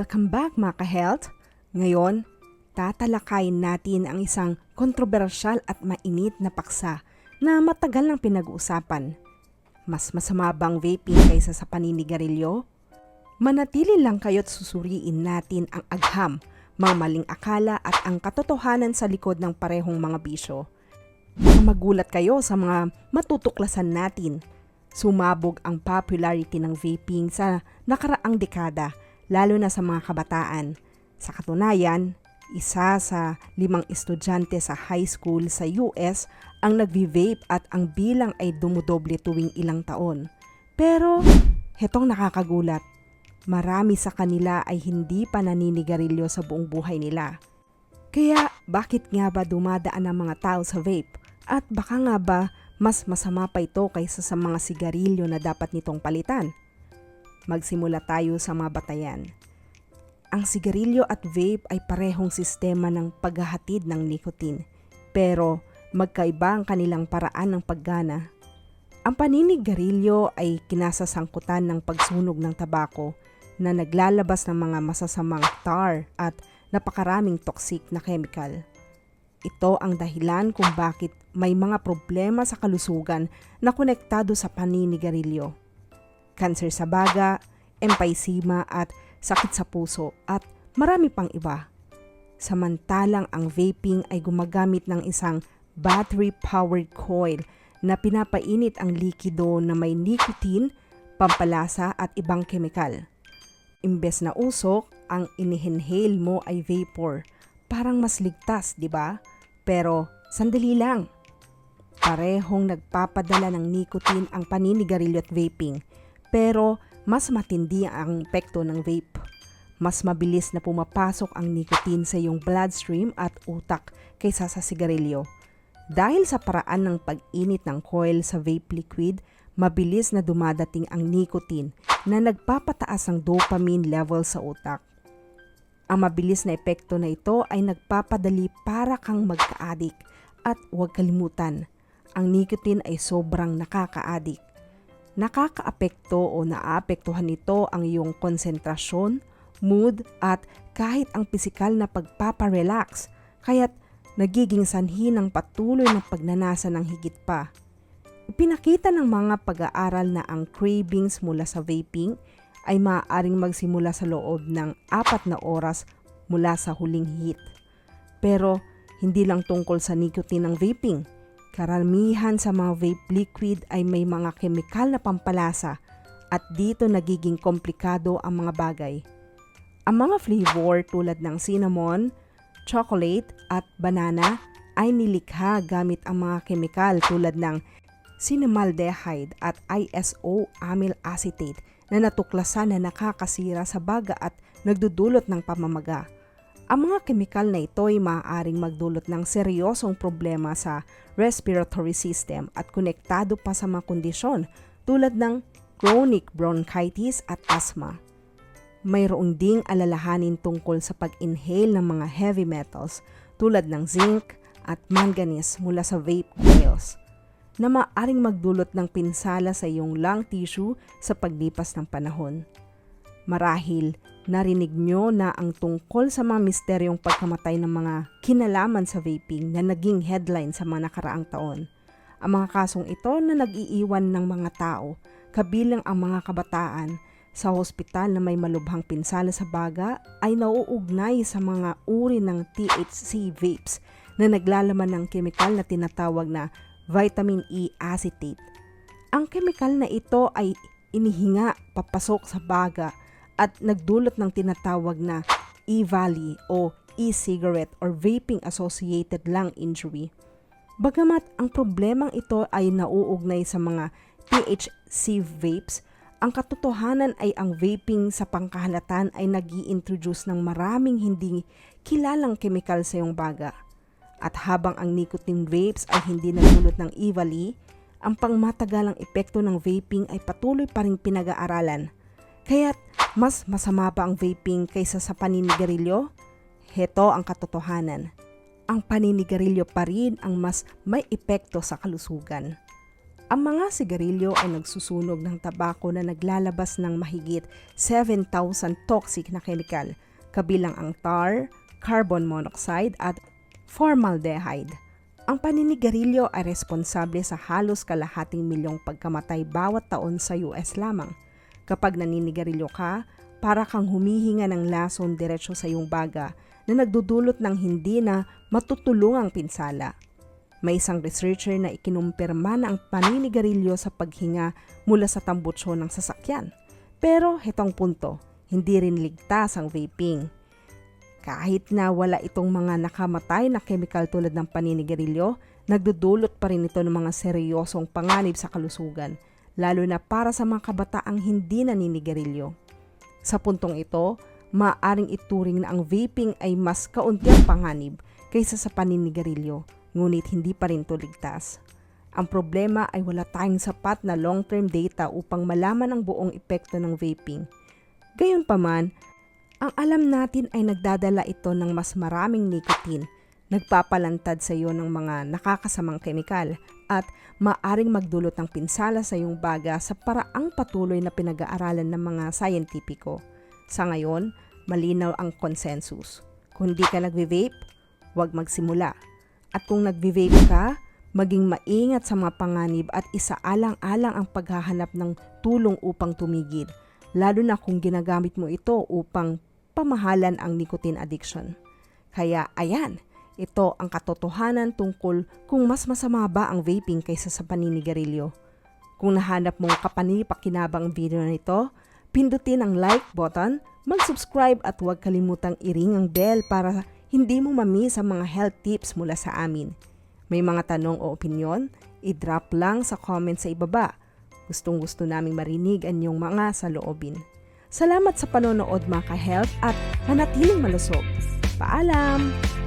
Welcome back mga ka-health! Ngayon, tatalakayin natin ang isang kontrobersyal at mainit na paksa na matagal nang pinag-uusapan. Mas masama bang vaping kaysa sa paninigarilyo? Manatili lang kayo't susuriin natin ang agham, mga maling akala at ang katotohanan sa likod ng parehong mga bisyo. Magulat kayo sa mga matutuklasan natin. Sumabog ang popularity ng vaping sa nakaraang dekada, lalo na sa mga kabataan. Sa katunayan, isa sa limang estudyante sa high school sa US ang nagvi-vape at ang bilang ay dumudoble tuwing ilang taon. Pero, hetong nakakagulat. Marami sa kanila ay hindi pa naninigarilyo sa buong buhay nila. Kaya bakit nga ba dumadaan ang mga tao sa vape? At baka nga ba mas masama pa ito kaysa sa mga sigarilyo na dapat nitong palitan? Magsimula tayo sa mga batayan. Ang sigarilyo at vape ay parehong sistema ng paghahatid ng nicotine, pero magkaiba ang kanilang paraan ng paggana. Ang paninigarilyo ay kinasasangkutan ng pagsunog ng tabako na naglalabas ng mga masasamang tar at napakaraming toxic na chemical. Ito ang dahilan kung bakit may mga problema sa kalusugan na konektado sa paninigarilyo. Kanser sa baga, emphysema at sakit sa puso at marami pang iba. Samantalang ang vaping ay gumagamit ng isang battery-powered coil na pinapainit ang likido na may nicotine, pampalasa at ibang kemikal. Imbes na usok, ang inihinhale mo ay vapor. Parang mas ligtas, di ba? Pero sandali lang. Parehong nagpapadala ng nicotine ang paninigarilyo at vaping. Pero mas matindi ang epekto ng vape. Mas mabilis na pumapasok ang nicotine sa iyong bloodstream at utak kaysa sa sigarilyo. Dahil sa paraan ng pag-init ng coil sa vape liquid, mabilis na dumadating ang nicotine na nagpapataas ng dopamine level sa utak. Ang mabilis na epekto na ito ay nagpapadali para kang magka-addict at huwag kalimutan, ang nicotine ay sobrang nakaka-addict. Nakakaapekto o naapektuhan nito ang iyong konsentrasyon, mood at kahit ang pisikal na pagpaparelax kaya't nagiging sanhi ng patuloy na pagnanasa ng higit pa. Ipinakita ng mga pag-aaral na ang cravings mula sa vaping ay maaaring magsimula sa loob ng apat na oras mula sa huling hit. Pero hindi lang tungkol sa nicotine ng vaping. Karamihan sa mga vape liquid ay may mga kemikal na pampalasa at dito nagiging komplikado ang mga bagay. Ang mga flavor tulad ng cinnamon, chocolate at banana ay nilikha gamit ang mga kemikal tulad ng cinnamaldehyde at ISO amyl acetate na natuklasan na nakakasira sa baga at nagdudulot ng pamamaga. Ang mga kemikal na ito ay maaaring magdulot ng seryosong problema sa respiratory system at konektado pa sa mga kondisyon tulad ng chronic bronchitis at asthma. Mayroong ding alalahanin tungkol sa pag-inhale ng mga heavy metals tulad ng zinc at manganese mula sa vape coils na maaring magdulot ng pinsala sa iyong lung tissue sa paglipas ng panahon. Marahil, narinig nyo na ang tungkol sa mga misteryong pagkamatay ng mga kinalaman sa vaping na naging headline sa mga nakaraang taon. Ang mga kasong ito na nag-iiwan ng mga tao, kabilang ang mga kabataan, sa hospital na may malubhang pinsala sa baga ay nauugnay sa mga uri ng THC vapes na naglalaman ng kemikal na tinatawag na vitamin E acetate. Ang kemikal na ito ay inihinga papasok sa baga at nagdulot ng tinatawag na E-Valley o e-cigarette or vaping associated lung injury. Bagamat ang problemang ito ay nauugnay sa mga THC vapes, ang katotohanan ay ang vaping sa pangkahalatan ay nag introduce ng maraming hindi kilalang kemikal sa iyong baga. At habang ang nicotine vapes ay hindi nagdulot ng EVALI, ang pangmatagalang epekto ng vaping ay patuloy pa rin pinag-aaralan. Kaya't mas masama pa ang vaping kaysa sa paninigarilyo? Heto ang katotohanan. Ang paninigarilyo pa rin ang mas may epekto sa kalusugan. Ang mga sigarilyo ay nagsusunog ng tabako na naglalabas ng mahigit 7,000 toxic na kemikal, kabilang ang tar, carbon monoxide at formaldehyde. Ang paninigarilyo ay responsable sa halos kalahating milyong pagkamatay bawat taon sa US lamang. Kapag naninigarilyo ka, para kang humihinga ng lason diretsyo sa iyong baga na nagdudulot ng hindi na matutulungang pinsala. May isang researcher na ikinumpirma na ang paninigarilyo sa paghinga mula sa tambutso ng sasakyan. Pero hetong punto, hindi rin ligtas ang vaping. Kahit na wala itong mga nakamatay na chemical tulad ng paninigarilyo, nagdudulot pa rin ito ng mga seryosong panganib sa kalusugan, lalo na para sa mga kabataang hindi naninigarilyo. Sa puntong ito, maaring ituring na ang vaping ay mas kaunti ang panganib kaysa sa paninigarilyo ngunit hindi pa rin to ligtas. Ang problema ay wala tayong sapat na long-term data upang malaman ang buong epekto ng vaping. Gayunpaman, ang alam natin ay nagdadala ito ng mas maraming nicotine, nagpapalantad sa iyo ng mga nakakasamang kemikal at maaring magdulot ng pinsala sa iyong baga sa paraang patuloy na pinag-aaralan ng mga sayentipiko. Sa ngayon, malinaw ang consensus. Kung di ka nagve-vape, huwag magsimula at kung nagve-vape ka, maging maingat sa mga panganib at isaalang-alang ang paghahanap ng tulong upang tumigil, lalo na kung ginagamit mo ito upang pamahalan ang nicotine addiction. Kaya ayan, ito ang katotohanan tungkol kung mas masama ba ang vaping kaysa sa paninigarilyo. Kung nahanap mong kapanipakinabang video na ito, pindutin ang like button, mag-subscribe at huwag kalimutang i-ring ang bell para hindi mo mamiss ang mga health tips mula sa amin. May mga tanong o opinion? I-drop lang sa comment sa ibaba. Gustong gusto naming marinig ang inyong mga saloobin. Salamat sa panonood mga ka-health at manatiling malusog. Paalam!